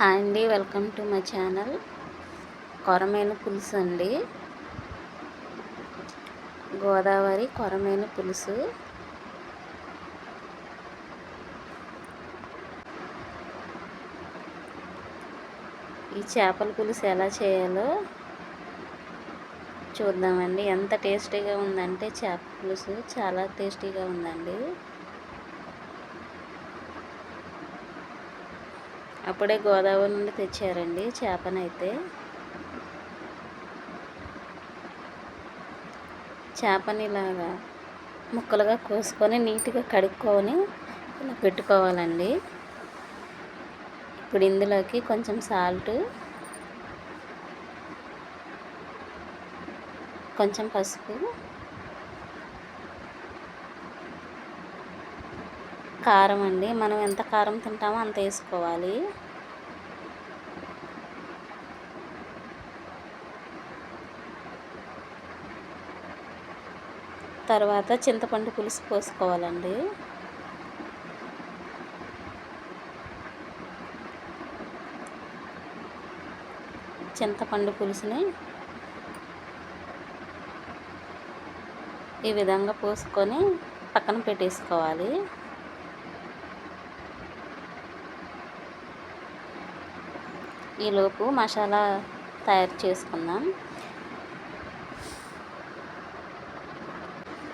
Hi అండి welcome to my channel. కొరమైన పులుసు అండి. గోదావరి కొరమైన పులుసు. ఈ చేపల పులుసు ఎలా చేయాలో చూద్దామండి. ఎంత టేస్టీగా ఉందంటే చేప పులుసు చాలా టేస్టీగా ఉందండి. అప్పుడే గోదావరి నుండి తెచ్చారండి చేపనైతే. చేపని ఇలాగా ముక్కలుగా కోసుకొని నీట్గా కడుక్కొని ఇలా పెట్టుకోవాలండి. ఇప్పుడు ఇందులోకి కొంచెం సాల్ట్ కొంచెం పసుపు కారం అండి మనం ఎంత కారం తింటామో అంత వేసుకోవాలి. తర్వాత చింతపండు పులుసు పోసుకోవాలండి. చింతపండు పులుసుని ఈ విధంగా పోసుకొని పక్కన పెట్టేసుకోవాలి. ఈలోపు మసాలా తయారు చేసుకుందాం.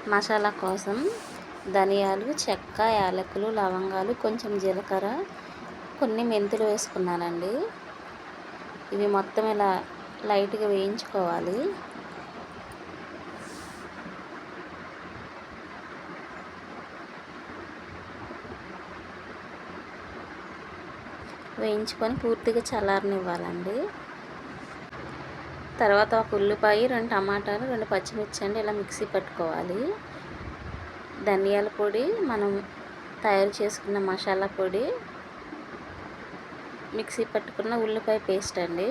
మసాలా కోసం ధనియాలు చెక్క యాలకులు లవంగాలు కొంచెం జీలకర్ర కొన్ని మెంతులు వేసుకున్నానండి. ఇవి మొత్తం ఇలా లైట్గా వేయించుకోవాలి. వేయించుకొని పూర్తిగా చల్లారనివ్వాలండి. తర్వాత ఒక ఉల్లిపాయ రెండు టమాటాలు రెండు పచ్చిమిర్చి అండి ఇలా మిక్సీ పట్టుకోవాలి. ధనియాల పొడి మనం తయారు చేసుకున్న మసాలా పొడి మిక్సీ పట్టుకున్న ఉల్లిపాయ పేస్ట్ అండి.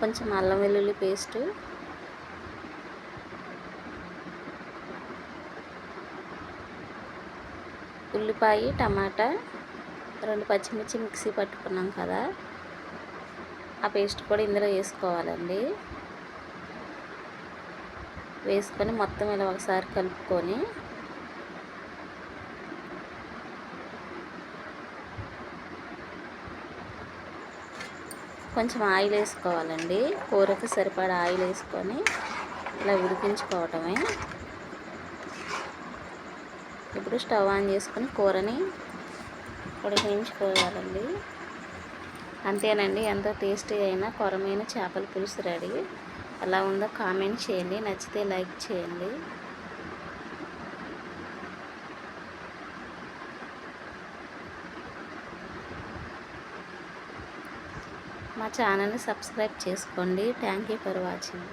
కొంచెం అల్లం వెల్లుల్లి పేస్టు. ఉల్లిపాయ టమాటా రెండు పచ్చిమిర్చి మిక్సీ పట్టుకున్నాం కదా. ఆ పేస్ట్ కూడా ఇందులో వేసుకోవాలండి. వేసుకొని మొత్తం ఇలా ఒకసారి కలుపుకొని కొంచెం ఆయిల్ వేసుకోవాలండి. కూరకు సరిపడా ఆయిల్ వేసుకొని ఇలా ఉడికించుకోవటమే. ఇప్పుడు స్టవ్ ఆన్ చేసుకొని కూరని ఉడికించుకోవాలండి. అంతేనండి ఎంతో టేస్టీ అయిన కొరమైన చేపల పులుసు రెడీ. ఎలా ఉందో కామెంట్ చేయండి నచ్చితే లైక్ చేయండి. మా ఛానల్ని సబ్స్క్రైబ్ చేసుకోండి. Thank you for watching.